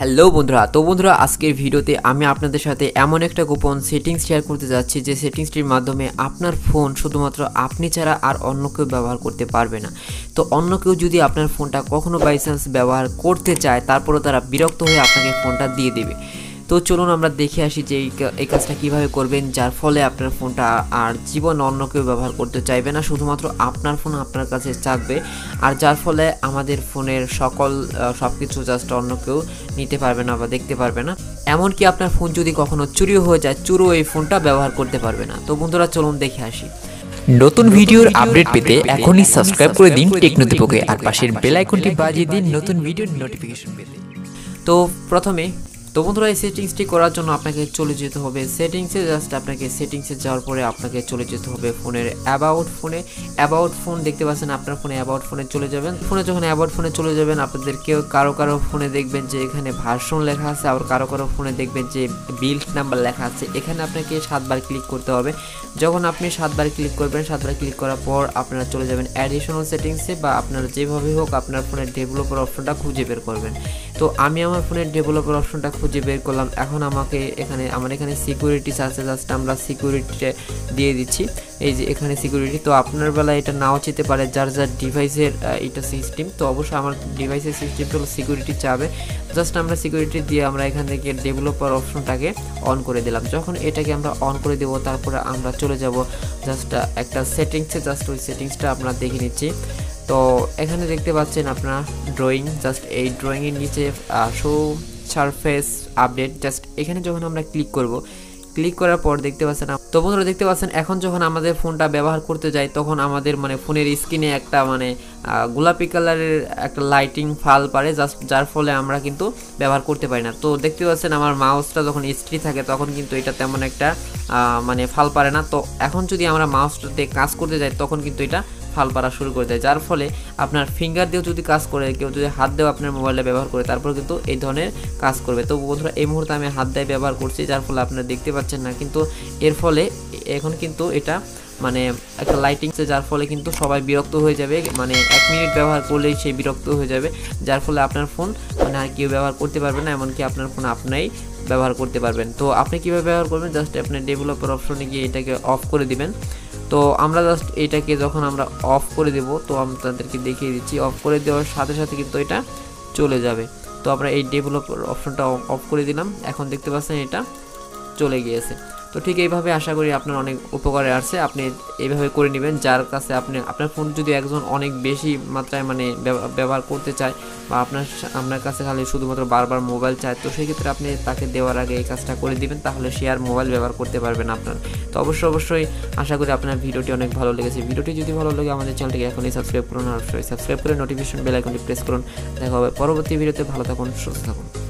Hello বন্ধুরা, তো বন্ধুরা, আজকের ভিডিওতে আমি আপনাদের সাথে এমন একটা গোপন সেটিংস শেয়ার করতে যাচ্ছি যে সেটিংসটির মাধ্যমে আপনার ফোন শুধুমাত্র আপনি ছাড়া আর অন্য কেউ ব্যবহার করতে পারবে না। তো অন্য কেউ যদি আপনার ফোনটা কখনো বাই চান্স ব্যবহার করতে চায়, তারপরও তারা বিরক্ত হয়ে আপনাকে ফোনটা দিয়ে দেবে। তো চলুন আমরা দেখে আসি যে এই কাজটা কীভাবে করবেন যার ফলে আপনার ফোনটা আর জীবন অন্য কেউ ব্যবহার করতে চাইবে না শুধুমাত্র আপনার ফোন আপনার কাছে থাকবে আর যার ফলে আমাদের ফোনের সকল সব কিছু জাস্ট অন্য কেউ নিতে পারবে না বা দেখতে পারবে না। এমনকি আপনার ফোন যদি কখনো চুরিও হয়ে যায় চুরো এই ফোনটা ব্যবহার করতে পারবে না। তো বন্ধুরা চলুন দেখে আসি। নতুন ভিডিওর আপডেট পেতে এখনই সাবস্ক্রাইব করে দিন টেকনোদীপকে আর পাশের বেল আইকনটি বাজিয়ে দিন নতুন ভিডিওর নোটিফিকেশন পেতে। তো প্রথমে তো বন্ধুরা, এই সেটিংসটি করার জন্য আপনাকে চলে যেতে হবে সেটিংসে জাস্ট আপনাকে সেটিংসে যাওয়ার পরে আপনাকে চলে যেতে হবে ফোনের অ্যাবাউট ফোনে অ্যাবাউট ফোন দেখতে পাচ্ছেন, আপনার ফোনে অ্যাবাউট ফোনে চলে যাবেন। ফোনে যখন অ্যাবাউট ফোনে চলে যাবেন, আপনাদের কেউ কারও কারও ফোনে দেখবেন যে এখানে ভার্সন লেখা আছে, আবার কারও কারও ফোনে দেখবেন যে বিল্ড নাম্বার লেখা আছে। এখানে আপনাকে সাতবার ক্লিক করতে হবে। যখন আপনি সাতবার ক্লিক করবেন, সাতবার ক্লিক করার পর আপনারা চলে যাবেন অ্যাডিশনাল সেটিংসে বা আপনারা যেভাবে হোক আপনার ফোনের ডেভেলপার অপশনটা খুঁজে বের করবেন। তো আমি আমার ফোনের ডেভেলপার অপশনটা খুঁজে বের করলাম। এখন আমাকে এখানে, আমার এখানে সিকিউরিটিস আছে জাস্ট আমরা সিকিউরিটিতে দিয়ে দিচ্ছি। এই যে এখানে সিকিউরিটি তো আপনার বেলায় এটা নাও যেতে পারে যার যার ডিভাইসের এটা সিস্টেম তো অবশ্যই আমার ডিভাইসের সিস্টেমটা হলো সিকিউরিটি চাবে। জাস্ট আমরা সিকিউরিটি দিয়ে আমরা এখান থেকে ডেভেলপার অপশনটাকে অন করে দিলাম। যখন এটাকে আমরা অন করে দেবো, তারপরে আমরা চলে যাব। জাস্ট একটা সেটিংসে জাস্ট ওই সেটিংসটা আমরা দেখে নিচ্ছি। তো এখানে দেখতে পাচ্ছেন আপনার ড্রয়িং জাস্ট এই ড্রয়িংয়ের নিচে শো সারফেস আপডেট জাস্ট এখানে যখন আমরা ক্লিক করব ক্লিক করার পর দেখতে পাচ্ছেন তো বন্ধুরা দেখতে পাচ্ছেন, এখন যখন আমাদের ফোনটা ব্যবহার করতে যাই, তখন আমাদের মানে ফোনের স্ক্রিনে একটা মানে গোলাপি কালারের একটা লাইটিং ফাল পারে জাস্ট যার ফলে আমরা কিন্তু ব্যবহার করতে পারি না। তো দেখতে পাচ্ছেন আমার মাউসটা যখন স্ত্রী থাকে, তখন কিন্তু এটা তেমন একটা মানে ফাল পারে না। তো এখন যদি আমরা মাউসটাতে কাজ করতে যাই, তখন কিন্তু এটা ফাল পারা শুরু করে দেয়। যার ফলে আপনার ফিঙ্গার দিয়েও যদি কাজ করে, কেউ যদি হাত দিয়েও আপনার মোবাইলে ব্যবহার করে তারপর কিন্তু এই ধরনের কাজ করবে। তো বন্ধুরা, এই মুহূর্তে আমি হাত দিয়ে ব্যবহার করছি, যার ফলে আপনারা দেখতে পাচ্ছেন না। কিন্তু এর ফলে এখন কিন্তু এটা মানে একটা লাইটিং যার ফলে কিন্তু সবাই বিরক্ত হয়ে যাবে। মানে এক মিনিট ব্যবহার করলেই সে বিরক্ত হয়ে যাবে। যার ফলে আপনার ফোন মানে আর কেউ ব্যবহার করতে পারবে না, এমনকি আপনার ফোন আপনাই ব্যবহার করতে পারবেন। তো আপনি কীভাবে ব্যবহার করবেন? জাস্ট আপনার ডেভেলপার অপশনে গিয়ে এটাকে অফ করে দিবেন। তো আমরা জাস্ট এটাকে যখন আমরা অফ করে দেব, তো আমি তাদেরকে দেখিয়ে দিচ্ছি। অফ করে দেওয়ার সাথে সাথে কিন্তু এটা চলে যাবে। তো আমরা এই ডেভেলপার অপশনটা অফ করে দিলাম। এখন দেখতে পাচ্ছেন এটা চলে গিয়েছে। তো ঠিক এইভাবে আশা করি আপনার অনেক উপকারে আসছে। আপনি এইভাবে করে নেবেন, যার কাছে আপনি, আপনার ফোন যদি একজন অনেক বেশি মাত্রায় মানে ব্যবহার করতে চায় বা আপনার আপনার কাছে খালি শুধুমাত্র বারবার মোবাইল চায়, তো সেই ক্ষেত্রে আপনি তাকে দেওয়ার আগে এই কাজটা করে দিবেন, তাহলে সে আর মোবাইল ব্যবহার করতে পারবেন আপনার। তো অবশ্যই অবশ্যই আশা করি আপনার ভিডিওটি অনেক ভালো লেগেছে। ভিডিওটি যদি ভালো লাগে আমাদের চ্যানেলটিকে এখনই সাবস্ক্রাইব করুন আর সাবস্ক্রাইব করে নোটিফিকেশন বেল আইকনটি প্রেস করুন। দেখা হবে পরবর্তী ভিডিওতে, ভালো থাকুন, সুস্থ থাকুন।